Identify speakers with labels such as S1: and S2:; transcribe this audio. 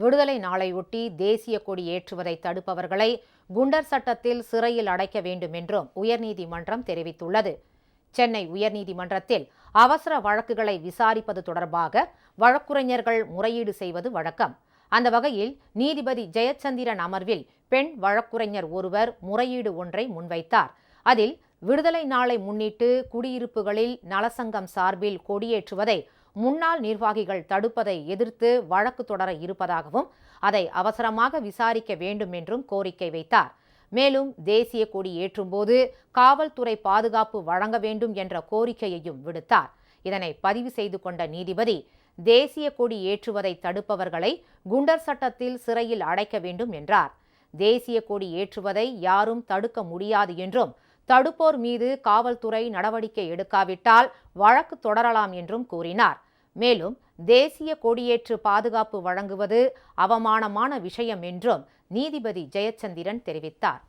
S1: விடுதலை நாளையொட்டி தேசிய கொடி ஏற்றுவதை தடுப்பவர்களை குண்டர் சட்டத்தில் சிறையில் அடைக்க வேண்டும் என்றும் உயர்நீதிமன்றம் தெரிவித்துள்ளது. சென்னை உயர்நீதிமன்றத்தில் அவசர வழக்குகளை விசாரிப்பது தொடர்பாக வழக்குரைஞர்கள் முறையீடு செய்வது வழக்கம். அந்த வகையில் நீதிபதி ஜெயச்சந்திரன் அமர்வில் பெண் வழக்குரைஞர் ஒருவர் முறையீடு ஒன்றை முன்வைத்தார். அதில் விடுதலை நாளை முன்னிட்டு குடியிருப்புகளில் நலசங்கம் சார்பில் கொடியேற்றுவதை முன்னாள் நிர்வாகிகள் தடுப்பதை எதிர்த்து வழக்கு தொடர இருப்பதாகவும் அதை அவசரமாக விசாரிக்க வேண்டும் என்றும் கோரிக்கை வைத்தார். மேலும் தேசிய கொடி ஏற்றும்போது காவல்துறை பாதுகாப்பு வழங்க வேண்டும் என்ற கோரிக்கையையும் விடுத்தார். இதனை பதிவு செய்து கொண்ட நீதிபதி தேசிய கொடி ஏற்றுவதை தடுப்பவர்களை குண்டர் சட்டத்தில் சிறையில் அடைக்க வேண்டும் என்றார். தேசிய கொடி ஏற்றுவதை யாரும் தடுக்க முடியாது என்றும் தடுப்போர் மீது காவல்துறை நடவடிக்கை எடுக்காவிட்டால் வழக்கு தொடரலாம் என்றும் கூறினார். மேலும் தேசிய கொடியேற்று பாதுகாப்பு வழங்குவது அவமானமான விஷயம் என்றும் நீதிபதி ஜெயச்சந்திரன் தெரிவித்தார்.